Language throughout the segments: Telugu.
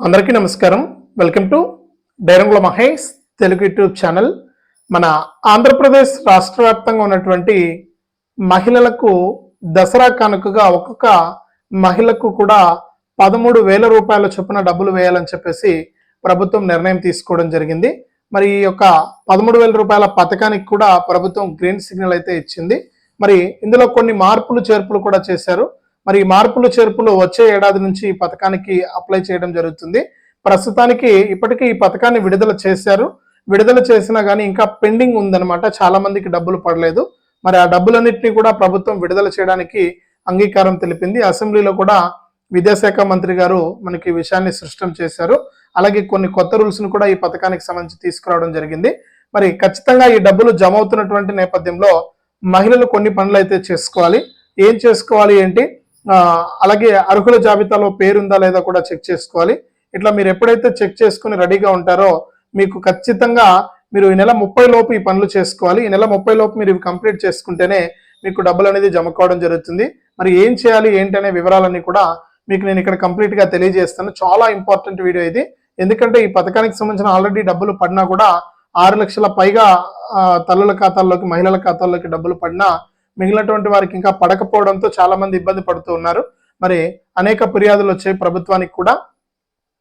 అందరికీ నమస్కారం. వెల్కమ్ టు డైరంగుల మహేష్ తెలుగు యూట్యూబ్ ఛానల్ మన ఆంధ్రప్రదేశ్ రాష్ట్ర వ్యాప్తంగా ఉన్నటువంటి మహిళలకు దసరా కానుకగా ఒక్కొక్క మహిళకు కూడా పదమూడు వేల రూపాయల చొప్పున డబ్బులు వేయాలని చెప్పేసి ప్రభుత్వం నిర్ణయం తీసుకోవడం జరిగింది. మరి ఈ యొక్క పదమూడు వేల రూపాయల పథకానికి కూడా ప్రభుత్వం గ్రీన్ సిగ్నల్ అయితే ఇచ్చింది. మరి ఇందులో కొన్ని మార్పులు చేర్పులు కూడా చేశారు. మరి ఈ మార్పులు చేర్పులు వచ్చే ఏడాది నుంచి ఈ పథకానికి అప్లై చేయడం జరుగుతుంది. ప్రస్తుతానికి ఇప్పటికీ ఈ పథకాన్ని విడుదల చేశారు. విడుదల చేసినా కానీ ఇంకా పెండింగ్ ఉందన్నమాట. చాలా మందికి డబ్బులు పడలేదు. మరి ఆ డబ్బులన్నింటినీ కూడా ప్రభుత్వం విడుదల చేయడానికి అంగీకారం తెలిపింది. అసెంబ్లీలో కూడా విద్యాశాఖ మంత్రి గారు మనకి విషయాన్ని సృష్టం చేశారు. అలాగే కొన్ని కొత్త రూల్స్ను కూడా ఈ పథకానికి సంబంధించి తీసుకురావడం జరిగింది. మరి ఖచ్చితంగా ఈ డబ్బులు జమ అవుతున్నటువంటి నేపథ్యంలో మహిళలు కొన్ని పనులు అయితే చేసుకోవాలి. ఏం చేసుకోవాలి ఏంటి? అలాగే అర్హుల జాబితాలో పేరుందా లేదా కూడా చెక్ చేసుకోవాలి. ఇట్లా మీరు ఎప్పుడైతే చెక్ చేసుకుని రెడీగా ఉంటారో మీకు ఖచ్చితంగా మీరు ఈ నెల ముప్పై లోపు ఈ పనులు చేసుకోవాలి. ఈ నెల ముప్పై లోపు మీరు ఇవి కంప్లీట్ చేసుకుంటేనే మీకు డబ్బులు అనేది జమ కావడం జరుగుతుంది. మరి ఏం చేయాలి ఏంటి అనే వివరాలన్నీ కూడా మీకు నేను ఇక్కడ కంప్లీట్గా తెలియజేస్తాను. చాలా ఇంపార్టెంట్ వీడియో ఇది. ఎందుకంటే ఈ పథకానికి సంబంధించిన ఆల్రెడీ డబ్బులు పడినా కూడా ఆరు లక్షల పైగా తల్లుల ఖాతాల్లోకి మహిళల ఖాతాల్లోకి డబ్బులు పడినా మిగిలినటువంటి వారికి ఇంకా పడకపోవడంతో చాలా మంది ఇబ్బంది పడుతూ ఉన్నారు. మరి అనేక ఫిర్యాదులు వచ్చాయి ప్రభుత్వానికి కూడా.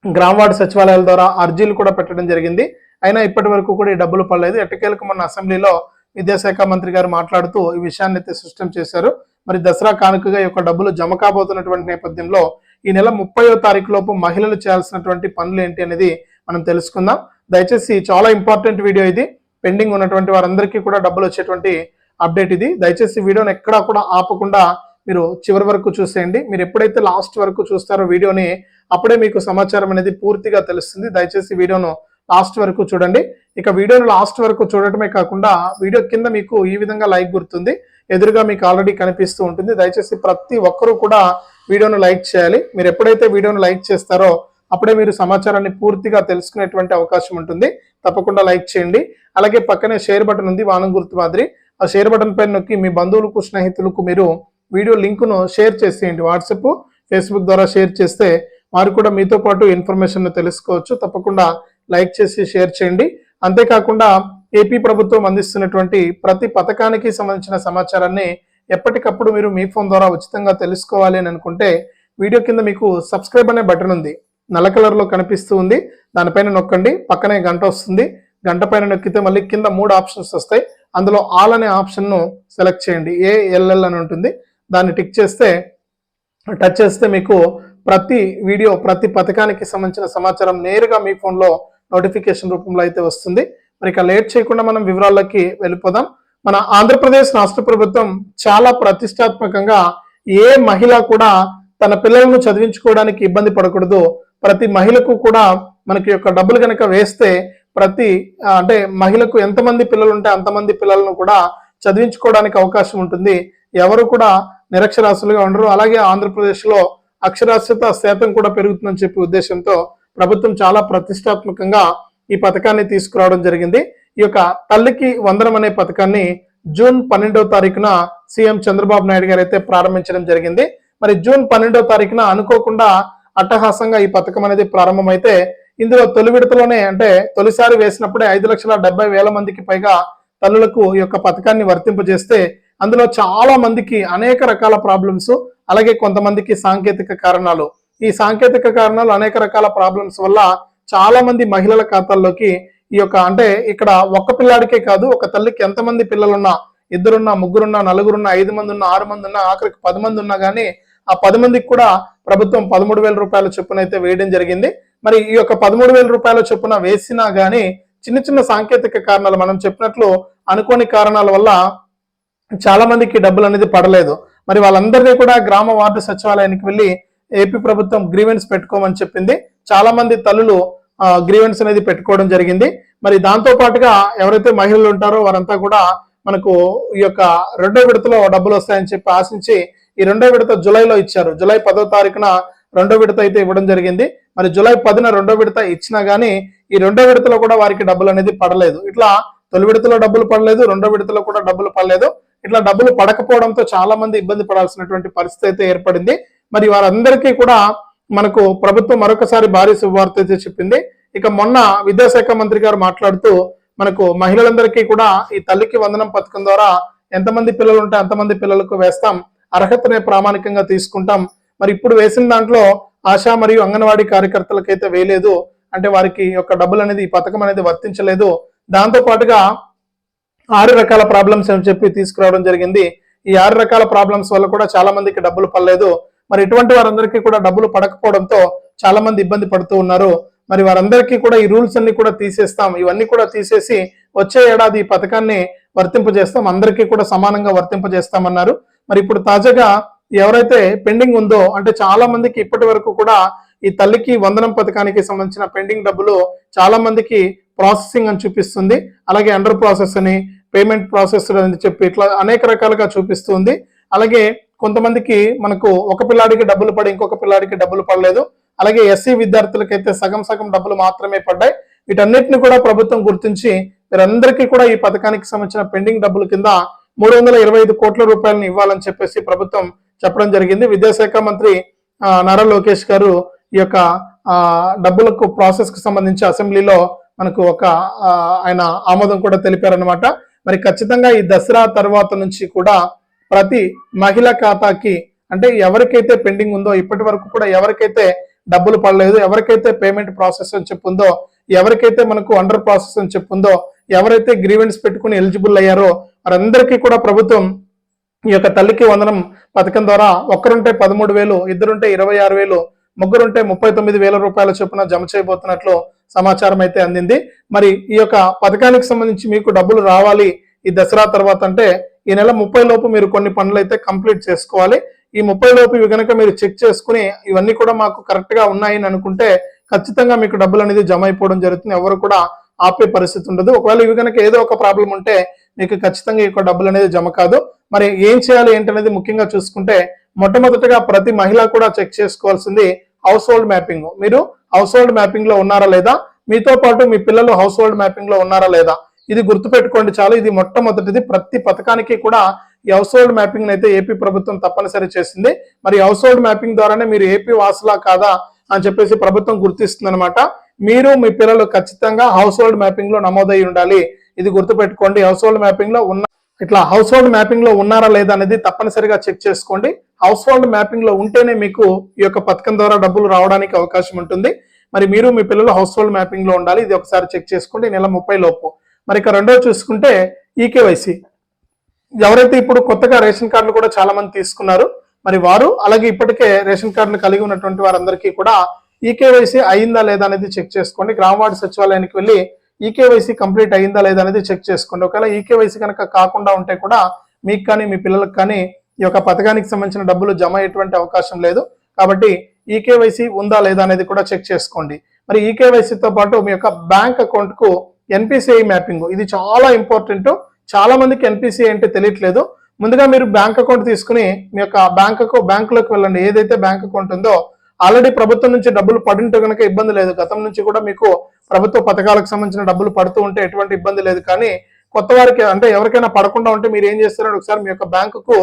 గ్రామ వార్డు సచివాలయాల ద్వారా అర్జీలు కూడా పెట్టడం జరిగింది. అయినా ఇప్పటి వరకు కూడా ఈ డబ్బులు పడలేదు. ఎట్టకేలకు మొన్న అసెంబ్లీలో విద్యాశాఖ మంత్రి గారు మాట్లాడుతూ ఈ విషయాన్ని అయితే స్పష్టం చేశారు. మరి దసరా కానుకగా ఈ యొక్క డబ్బులు జమ కాబోతున్నటువంటి నేపథ్యంలో ఈ నెల ముప్పయో తారీఖు లోపు మహిళలు చేయాల్సినటువంటి పనులు ఏంటి అనేది మనం తెలుసుకుందాం. దయచేసి చాలా ఇంపార్టెంట్ వీడియో ఇది. పెండింగ్ ఉన్నటువంటి వారందరికీ కూడా డబ్బులు వచ్చేటువంటి అప్డేట్ ఇది. దయచేసి వీడియోని ఎక్కడా కూడా ఆపకుండా మీరు చివరి వరకు చూసేయండి. మీరు ఎప్పుడైతే లాస్ట్ వరకు చూస్తారో వీడియోని అప్పుడే మీకు సమాచారం అనేది పూర్తిగా తెలుస్తుంది. దయచేసి వీడియోను లాస్ట్ వరకు చూడండి. ఇక వీడియోను లాస్ట్ వరకు చూడటమే కాకుండా వీడియో కింద మీకు ఈ విధంగా లైక్ గుర్తుంది. ఎదురుగా మీకు ఆల్రెడీ కనిపిస్తూ ఉంటుంది. దయచేసి ప్రతి ఒక్కరూ కూడా వీడియోను లైక్ చేయాలి. మీరు ఎప్పుడైతే వీడియోను లైక్ చేస్తారో అప్పుడే మీరు సమాచారాన్ని పూర్తిగా తెలుసుకునేటువంటి అవకాశం ఉంటుంది. తప్పకుండా లైక్ చేయండి. అలాగే పక్కనే షేర్ బటన్ ఉంది. వానం గుర్తు మాదిరి. ఆ షేర్ బటన్ పైన నొక్కి మీ బంధువులకు స్నేహితులకు మీరు వీడియో లింక్ను షేర్ చేసేయండి. వాట్సాప్ ఫేస్బుక్ ద్వారా షేర్ చేస్తే వారు కూడా మీతో పాటు ఇన్ఫర్మేషన్ తెలుసుకోవచ్చు. తప్పకుండా లైక్ చేసి షేర్ చేయండి. అంతేకాకుండా ఏపీ ప్రభుత్వం అందిస్తున్నటువంటి ప్రతి పథకానికి సంబంధించిన సమాచారాన్ని ఎప్పటికప్పుడు మీరు మీ ఫోన్ ద్వారా ఉచితంగా తెలుసుకోవాలి అని అనుకుంటే వీడియో కింద మీకు సబ్స్క్రైబ్ అనే బటన్ ఉంది. నల్ల కలర్లో కనిపిస్తూ ఉంది. దానిపైన నొక్కండి. పక్కనే గంట వస్తుంది. గంట పైన నొక్కితే మళ్ళీ కింద మూడు ఆప్షన్స్ వస్తాయి. అందులో ఆల్ అనే ఆప్షన్ను సెలెక్ట్ చేయండి. ఏఎల్ఎల్ అని ఉంటుంది. దాన్ని టిక్ చేస్తే టచ్ చేస్తే మీకు ప్రతి వీడియో ప్రతి పథకానికి సంబంధించిన సమాచారం నేరుగా మీ ఫోన్లో నోటిఫికేషన్ రూపంలో అయితే వస్తుంది. మరి ఇక లేట్ చేయకుండా మనం వివరాల్లోకి వెళ్ళిపోదాం. మన ఆంధ్రప్రదేశ్ రాష్ట్ర ప్రభుత్వం చాలా ప్రతిష్టాత్మకంగా ఏ మహిళ కూడా తన పిల్లలను చదివించుకోవడానికి ఇబ్బంది పడకూడదు. ప్రతి మహిళకు కూడా మనకి యొక్క డబ్బులు కనుక వేస్తే ప్రతి అంటే మహిళకు ఎంతమంది పిల్లలు ఉంటే అంతమంది పిల్లలను కూడా చదివించుకోవడానికి అవకాశం ఉంటుంది. ఎవరు కూడా నిరక్షరాస్యులుగా ఉండరు. అలాగే ఆంధ్రప్రదేశ్లో అక్షరాస్యత శాతం కూడా పెరుగుతుందని చెప్పే ఉద్దేశంతో ప్రభుత్వం చాలా ప్రతిష్టాత్మకంగా ఈ పథకాన్ని తీసుకురావడం జరిగింది. ఈ యొక్క తల్లికి వందనం అనే పథకాన్ని జూన్ పన్నెండవ తారీఖున సీఎం చంద్రబాబు నాయుడు గారు అయితే ప్రారంభించడం జరిగింది. మరి జూన్ పన్నెండవ తారీఖున అనుకోకుండా అట్టహాసంగా ఈ పథకం అనేది ప్రారంభమైతే ఇందులో తొలి విడతలోనే అంటే తొలిసారి వేసినప్పుడే ఐదు లక్షల డెబ్బై వేల మందికి పైగా తల్లులకు ఈ యొక్క పథకాన్ని వర్తింపజేస్తే అందులో చాలా మందికి అనేక రకాల ప్రాబ్లమ్స్ అలాగే కొంతమందికి సాంకేతిక కారణాలు. ఈ సాంకేతిక కారణాలు అనేక రకాల ప్రాబ్లమ్స్ వల్ల చాలా మంది మహిళల ఖాతాల్లోకి ఈ యొక్క అంటే ఇక్కడ ఒక్క పిల్లాడికే కాదు ఒక తల్లికి ఎంతమంది పిల్లలున్నా ఇద్దరున్నా ముగ్గురున్నా నలుగురున్నా ఐదు మంది ఉన్నా ఆరు మంది ఉన్నా ఆఖరికి పది మంది ఉన్నా కానీ ఆ పది మందికి కూడా ప్రభుత్వం పదమూడు వేల రూపాయల చొప్పున అయితే వేయడం జరిగింది. మరి ఈ యొక్క పదమూడు వేల రూపాయల చొప్పున వేసినా గానీ చిన్న చిన్న సాంకేతిక కారణాలు మనం చెప్పినట్లు అనుకోని కారణాల వల్ల చాలా మందికి డబ్బులు అనేది పడలేదు. మరి వాళ్ళందరినీ కూడా గ్రామ వార్డు సచివాలయానికి వెళ్ళి ఏపీ ప్రభుత్వం గ్రీవెన్స్ పెట్టుకోమని చెప్పింది. చాలా మంది తల్లులు గ్రీవెన్స్ అనేది పెట్టుకోవడం జరిగింది. మరి దాంతో పాటుగా ఎవరైతే మహిళలు ఉంటారో వారంతా కూడా మనకు ఈ యొక్క రెండో విడతలో డబ్బులు వస్తాయని చెప్పి ఆశించి ఈ రెండో విడత జులైలో ఇచ్చారు. జూలై పదో తారీఖున రెండో విడత అయితే ఇవ్వడం జరిగింది. మరి జూలై పదిన రెండో విడత ఇచ్చినా కానీ ఈ రెండో విడతలో కూడా వారికి డబ్బులు అనేది పడలేదు. ఇట్లా తొలి విడతలో డబ్బులు పడలేదు రెండో విడతలో కూడా డబ్బులు పడలేదు. ఇట్లా డబ్బులు పడకపోవడంతో చాలా మంది ఇబ్బంది పడాల్సినటువంటి పరిస్థితి అయితే ఏర్పడింది. మరి వారందరికీ కూడా మనకు ప్రభుత్వం మరొకసారి భారీ శుభవార్త అయితే చెప్పింది. ఇక మొన్న విద్యాశాఖ మంత్రి గారు మాట్లాడుతూ మనకు మహిళలందరికీ కూడా ఈ తల్లికి వందనం పథకం ద్వారా ఎంతమంది పిల్లలు ఉంటే అంతమంది పిల్లలకు వేస్తాం అర్హతనే ప్రామాణికంగా తీసుకుంటాం. మరి ఇప్పుడు వేసిన దాంట్లో ఆశా మరియు అంగన్వాడీ కార్యకర్తలకైతే వేయలేదు. అంటే వారికి యొక్క డబ్బులు అనేది ఈ పథకం అనేది వర్తించలేదు. దాంతో పాటుగా ఆరు రకాల ప్రాబ్లమ్స్ అని చెప్పి తీసుకురావడం జరిగింది. ఈ ఆరు రకాల ప్రాబ్లమ్స్ వల్ల కూడా చాలా మందికి డబ్బులు పడలేదు. మరి ఇటువంటి వారందరికీ కూడా డబ్బులు పడకపోవడంతో చాలా మంది ఇబ్బంది పడుతూ ఉన్నారు. మరి వారందరికీ కూడా ఈ రూల్స్ అన్ని కూడా తీసేస్తాం. ఇవన్నీ కూడా తీసేసి వచ్చే ఏడాది ఈ పథకాన్ని వర్తింపజేస్తాం. అందరికీ కూడా సమానంగా వర్తింపజేస్తామన్నారు. మరి ఇప్పుడు తాజాగా ఎవరైతే పెండింగ్ ఉందో అంటే చాలా మందికి ఇప్పటి వరకు కూడా ఈ తల్లికి వందనం పథకానికి సంబంధించిన పెండింగ్ డబ్బులు చాలా మందికి ప్రాసెసింగ్ అని చూపిస్తుంది. అలాగే అండర్ ప్రాసెస్ అని పేమెంట్ ప్రాసెస్ అని చెప్పి ఇట్లా అనేక రకాలుగా చూపిస్తుంది. అలాగే కొంతమందికి మనకు ఒక పిల్లాడికి డబ్బులు పడి ఇంకొక పిల్లాడికి డబ్బులు పడలేదు. అలాగే ఎస్సీ విద్యార్థులకైతే సగం సగం డబ్బులు మాత్రమే పడ్డాయి. వీటన్నిటిని కూడా ప్రభుత్వం గుర్తించి వీరందరికీ కూడా ఈ పథకానికి సంబంధించిన పెండింగ్ డబ్బుల కింద మూడు వందల ఇరవై ఐదు కోట్ల రూపాయలను ఇవ్వాలని చెప్పేసి ప్రభుత్వం చెప్పడం జరిగింది. విద్యాశాఖ మంత్రి నారా లోకేష్ గారు ఈ యొక్క డబ్బులకు ప్రాసెస్కు సంబంధించి అసెంబ్లీలో మనకు ఒక ఆయన ఆమోదం కూడా తెలిపారనమాట మరి ఖచ్చితంగా ఈ దసరా తర్వాత నుంచి కూడా ప్రతి మహిళ ఖాతాకి అంటే ఎవరికైతే పెండింగ్ ఉందో ఇప్పటి వరకు కూడా ఎవరికైతే డబ్బులు పడలేదు ఎవరికైతే పేమెంట్ ప్రాసెస్ అని చెప్పుందో ఎవరికైతే మనకు అండర్ ప్రాసెస్ అని చెప్పుందో ఎవరైతే గ్రీవెన్స్ పెట్టుకుని ఎలిజిబుల్ అయ్యారో వారందరికీ కూడా ప్రభుత్వం ఈ యొక్క తల్లికి వందనం పథకం ద్వారా ఒక్కరుంటే పదమూడు వేలు ఇద్దరుంటే ఇరవై ఆరు వేలు ముగ్గురుంటే ముప్పై తొమ్మిది వేల రూపాయల చొప్పున జమ చేయబోతున్నట్లు సమాచారం అయితే అందింది. మరి ఈ యొక్క పథకానికి సంబంధించి మీకు డబ్బులు రావాలి ఈ దసరా తర్వాత అంటే ఈ నెల ముప్పై లోపు మీరు కొన్ని పనులు అయితే కంప్లీట్ చేసుకోవాలి. ఈ ముప్పై లోపు ఇవి కనుక మీరు చెక్ చేసుకుని ఇవన్నీ కూడా మాకు కరెక్ట్గా ఉన్నాయని అనుకుంటే ఖచ్చితంగా మీకు డబ్బులు అనేది జమ అయిపోవడం జరుగుతుంది. ఎవరు కూడా ఆపే పరిస్థితి ఉండదు. ఒకవేళ ఇవి కనుక ఏదో ఒక ప్రాబ్లం ఉంటే మీకు ఖచ్చితంగా ఎక్కువ యొక్క డబ్బులు అనేది జమ కాదు. మరి ఏం చేయాలి ఏంటనేది ముఖ్యంగా చూసుకుంటే మొట్టమొదటిగా ప్రతి మహిళ కూడా చెక్ చేసుకోవాల్సింది హౌస్ హోల్డ్ మ్యాపింగ్ మీరు హౌస్ హోల్డ్ మ్యాపింగ్లో ఉన్నారా లేదా? మీతో పాటు మీ పిల్లలు హౌస్ హోల్డ్ మ్యాపింగ్లో ఉన్నారా లేదా? ఇది గుర్తుపెట్టుకోండి చాలు. ఇది మొట్టమొదటిది. ప్రతి పథకానికి కూడా ఈ హౌస్ హోల్డ్ మ్యాపింగ్ అయితే ఏపీ ప్రభుత్వం తప్పనిసరి చేసింది. మరి హౌస్ హోల్డ్ మ్యాపింగ్ ద్వారానే మీరు ఏపీ వాసులా కాదా అని చెప్పేసి ప్రభుత్వం గుర్తిస్తుంది అనమాట మీరు మీ పిల్లలు ఖచ్చితంగా హౌస్ హోల్డ్ మ్యాపింగ్లో నమోదై ఉండాలి. ఇది గుర్తుపెట్టుకోండి హౌస్ హోల్డ్ మ్యాపింగ్లో ఉన్న ఇట్లా హౌస్ హోల్డ్ మ్యాపింగ్లో ఉన్నారా లేదా అనేది తప్పనిసరిగా చెక్ చేసుకోండి. హౌస్ హోల్డ్ మ్యాపింగ్లో ఉంటేనే మీకు ఈ యొక్క పథకం ద్వారా డబ్బులు రావడానికి అవకాశం ఉంటుంది. మరి మీరు మీ పిల్లలు హౌస్ హోల్డ్ మ్యాపింగ్లో ఉండాలి. ఇది ఒకసారి చెక్ చేసుకోండి నెల ముప్పై లోపు. మరి ఇక రెండో చూసుకుంటే ఈకేవైసీ ఎవరైతే ఇప్పుడు కొత్తగా రేషన్ కార్డులు కూడా చాలా మంది తీసుకున్నారు మరి వారు అలాగే ఇప్పటికే రేషన్ కార్డులు కలిగి ఉన్నటువంటి వారందరికీ కూడా ఈకేవైసీ అయిందా లేదా అనేది చెక్ చేసుకోండి. గ్రామ సచివాలయానికి వెళ్ళి ఈకేవైసీ కంప్లీట్ అయిందా లేదా అనేది చెక్ చేసుకోండి. ఒకవేళ ఈకేవైసీ కనుక కాకుండా ఉంటే కూడా మీకు కానీ మీ పిల్లలకు కానీ ఈ యొక్క పథకానికి సంబంధించిన డబ్బులు జమ అయ్యేటువంటి అవకాశం లేదు. కాబట్టి ఈకేవైసీ ఉందా లేదా అనేది కూడా చెక్ చేసుకోండి. మరి ఈకేవైసీతో పాటు మీ యొక్క బ్యాంక్ అకౌంట్కు ఎన్పిసిఐ మ్యాపింగ్ ఇది చాలా ఇంపార్టెంట్. చాలా మందికి ఎన్పిసిఐ అంటే తెలియట్లేదు. ముందుగా మీరు బ్యాంక్ అకౌంట్ తీసుకుని మీ యొక్క బ్యాంక్ బ్యాంకులోకి వెళ్ళండి. ఏదైతే బ్యాంక్ అకౌంట్ ఉందో ఆల్రెడీ ప్రభుత్వం నుంచి డబ్బులు పడింటే కనుక ఇబ్బంది లేదు. గతం నుంచి కూడా మీకు ప్రభుత్వ పథకాలకు సంబంధించిన డబ్బులు పడుతూ ఉంటే ఎటువంటి ఇబ్బంది లేదు. కానీ కొత్త వారికి అంటే ఎవరికైనా పడకుండా ఉంటే మీరు ఏం చేస్తారంటే ఒకసారి మీ యొక్క బ్యాంకుకు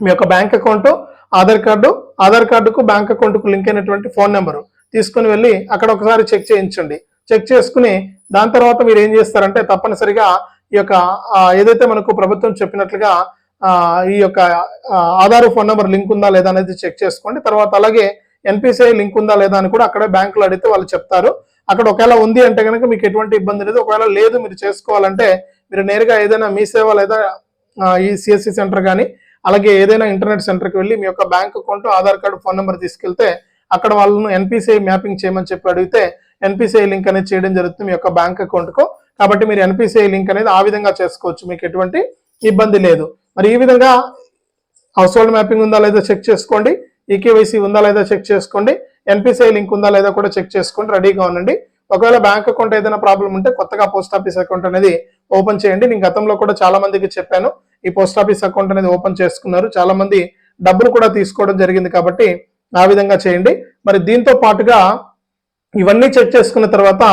మీ యొక్క bank account Aadhaar card Aadhaar కార్డుకు బ్యాంక్ అకౌంట్కు లింక్ అయినటువంటి ఫోన్ నెంబరు తీసుకుని వెళ్ళి అక్కడ ఒకసారి చెక్ చేయించండి. చెక్ చేసుకుని దాని తర్వాత మీరు ఏం చేస్తారంటే తప్పనిసరిగా ఈ యొక్క ఏదైతే మనకు ప్రభుత్వం చెప్పినట్లుగా ఈ యొక్క ఆధార్ ఫోన్ నెంబర్ లింక్ ఉందా లేదా అనేది చెక్ చేసుకోండి. తర్వాత అలాగే ఎన్పిసిఐ లింక్ ఉందా లేదా అని కూడా అక్కడే బ్యాంకులో అడిగితే వాళ్ళు చెప్తారు. అక్కడ ఒకవేళ ఉంది అంటే కనుక మీకు ఎటువంటి ఇబ్బంది లేదు. ఒకవేళ లేదు మీరు చేసుకోవాలంటే మీరు నేరుగా ఏదైనా మీ సేవ లేదా ఈ సిఎస్సి సెంటర్ కానీ అలాగే ఏదైనా ఇంటర్నెట్ సెంటర్కి వెళ్ళి మీ యొక్క bank account Aadhaar card phone number తీసుకెళ్తే అక్కడ వాళ్ళను ఎన్పిసిఐ మ్యాపింగ్ చేయమని చెప్పి అడిగితే ఎన్పిసిఐ లింక్ అనేది చేయడం జరుగుతుంది మీ యొక్క బ్యాంక్ అకౌంట్కు. కాబట్టి మీరు ఎన్పిసిఐ లింక్ అనేది ఆ విధంగా చేసుకోవచ్చు. మీకు ఎటువంటి ఇబ్బంది లేదు. మరి ఈ విధంగా హౌస్ హోల్డ్ మ్యాపింగ్ ఉందా లేదా చెక్ చేసుకోండి. ఈకేవైసీ ఉందా లేదా చెక్ చేసుకోండి. ఎన్పిసిఐ లింక్ ఉందా లేదా కూడా చెక్ చేసుకోండి. రెడీగా ఉండండి. ఒకవేళ బ్యాంక్ అకౌంట్ ఏదైనా ప్రాబ్లం ఉంటే కొత్తగా పోస్ట్ ఆఫీస్ అకౌంట్ అనేది ఓపెన్ చేయండి. నేను గతంలో కూడా చాలా మందికి చెప్పాను. ఈ పోస్ట్ ఆఫీస్ అకౌంట్ అనేది ఓపెన్ చేసుకున్నారు. చాలా మంది డబ్బులు కూడా తీసుకోవడం జరిగింది కాబట్టి ఆ విధంగా చేయండి. మరి దీంతో పాటుగా ఇవన్నీ చెక్ చేసుకున్న తర్వాత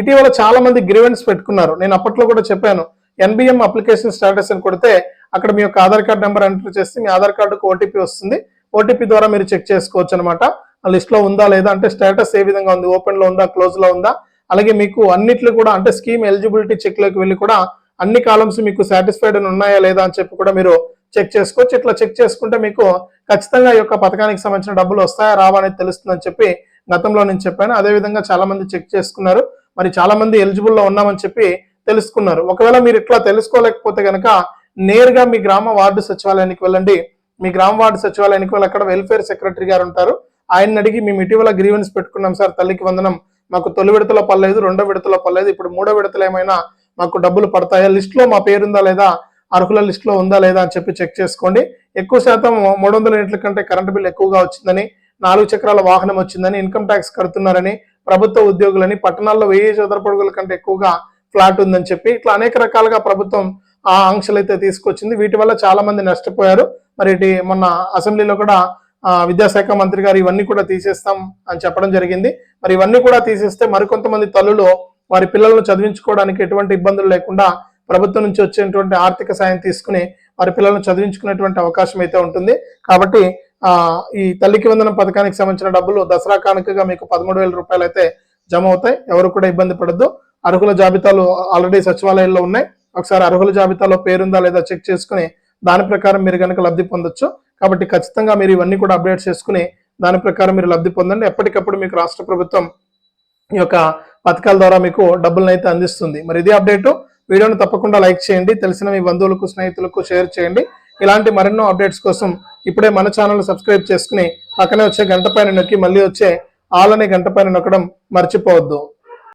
ఇటీవల చాలా మంది గ్రీవెన్స్ పెట్టుకున్నారు. నేను అప్పట్లో కూడా చెప్పాను. ఎన్బిఎం అప్లికేషన్ స్టేటస్ అని కొడితే అక్కడ మీ యొక్క ఆధార్ కార్డ్ నెంబర్ ఎంటర్ చేస్తే మీ ఆధార్ కార్డుకు ఓటీపీ వస్తుంది. ఓటీపీ ద్వారా మీరు చెక్ చేసుకోవచ్చు అనమాట లిస్ట్లో ఉందా లేదా అంటే స్టేటస్ ఏ విధంగా ఉంది? ఓపెన్లో ఉందా? క్లోజ్లో ఉందా? అలాగే మీకు అన్నిట్లు కూడా అంటే స్కీమ్ ఎలిజిబిలిటీ చెక్లోకి వెళ్ళి కూడా అన్ని కాలమ్స్ మీకు సాటిస్ఫైడ్ అని ఉన్నాయా లేదా అని చెప్పి కూడా మీరు చెక్ చేసుకోవచ్చు. ఇట్లా చెక్ చేసుకుంటే మీకు ఖచ్చితంగా ఈ యొక్క పథకానికి సంబంధించిన డబ్బులు వస్తాయా? రావా అనేది తెలుస్తుందని చెప్పి గతంలో నేను చెప్పాను. అదే విధంగా చాలా మంది చెక్ చేసుకున్నారు. మరి చాలా మంది ఎలిజిబుల్లో ఉన్నామని చెప్పి తెలుసుకున్నారు. ఒకవేళ మీరు ఇట్లా తెలుసుకోలేకపోతే కనుక నేరుగా మీ గ్రామ వార్డు సచివాలయానికి వెళ్ళండి. మీ గ్రామ వార్డు సచివాలయానికి వాళ్ళు అక్కడ వెల్ఫేర్ సెక్రటరీ గారు ఉంటారు. ఆయన అడిగి మేము ఇటీవల గ్రీవెన్స్ పెట్టుకున్నాం సార్ తల్లికి వందనం. మాకు తొలి విడతలో పర్లేదు రెండో విడతలో పర్లేదు ఇప్పుడు మూడో విడతలు ఏమైనా మాకు డబ్బులు పడతాయా? లిస్ట్లో మా పేరుందా లేదా? అర్హుల లిస్ట్లో ఉందా లేదా అని చెప్పి చెక్ చేసుకోండి. ఎక్కువ శాతం మూడు వందల యూనిట్ల కంటే కరెంట్ బిల్ ఎక్కువగా వచ్చిందని నాలుగు చక్రాల వాహనం వచ్చిందని ఇన్కమ్ ట్యాక్స్ కడుతున్నారని ప్రభుత్వ ఉద్యోగులని పట్టణాల్లో వెయ్యి చదరపడుగుల కంటే ఎక్కువగా ఫ్లాట్ ఉందని చెప్పి ఇట్లా అనేక రకాలుగా ప్రభుత్వం ఆ ఆంక్షలు అయితే తీసుకొచ్చింది. వీటి వల్ల చాలా మంది నష్టపోయారు. మరి మొన్న అసెంబ్లీలో కూడా విద్యాశాఖ మంత్రి గారు ఇవన్నీ కూడా తీసేస్తాం అని చెప్పడం జరిగింది. మరి ఇవన్నీ కూడా తీసేస్తే మరికొంతమంది తల్లులు వారి పిల్లలను చదివించుకోవడానికి ఎటువంటి ఇబ్బందులు లేకుండా ప్రభుత్వం నుంచి వచ్చేటువంటి ఆర్థిక సాయం తీసుకుని వారి పిల్లలను చదివించుకునేటువంటి అవకాశం అయితే ఉంటుంది. కాబట్టి ఆ ఈ తల్లికి వందనం పథకానికి సంబంధించిన డబ్బులు దసరా కానుకగా మీకు పదమూడు వేల రూపాయలు అయితే జమ అవుతాయి. ఎవరు కూడా ఇబ్బంది పడద్దు. అర్హుల జాబితాలు ఆల్రెడీ సచివాలయంలో ఉన్నాయి. ఒకసారి అర్హుల జాబితాలో పేరుందా లేదా చెక్ చేసుకుని దాని ప్రకారం మీరు కనుక లబ్ధి పొందొచ్చు. కాబట్టి ఖచ్చితంగా మీరు ఇవన్నీ కూడా అప్డేట్ చేసుకుని దాని ప్రకారం మీరు లబ్ధి పొందండి. ఎప్పటికప్పుడు మీకు రాష్ట్ర ప్రభుత్వం ఈ యొక్క పథకాల ద్వారా మీకు డబ్బులను అయితే అందిస్తుంది. మరి ఇది అప్డేటు. వీడియోను తప్పకుండా లైక్ చేయండి. తెలిసిన మీ బంధువులకు స్నేహితులకు షేర్ చేయండి. ఇలాంటి మరెన్నో అప్డేట్స్ కోసం ఇప్పుడే మన ఛానల్ సబ్స్క్రైబ్ చేసుకుని పక్కనే వచ్చే గంట పైన నొక్కి మళ్ళీ వచ్చే ఆల్ అనే గంట పైన నొక్కడం మర్చిపోవద్దు.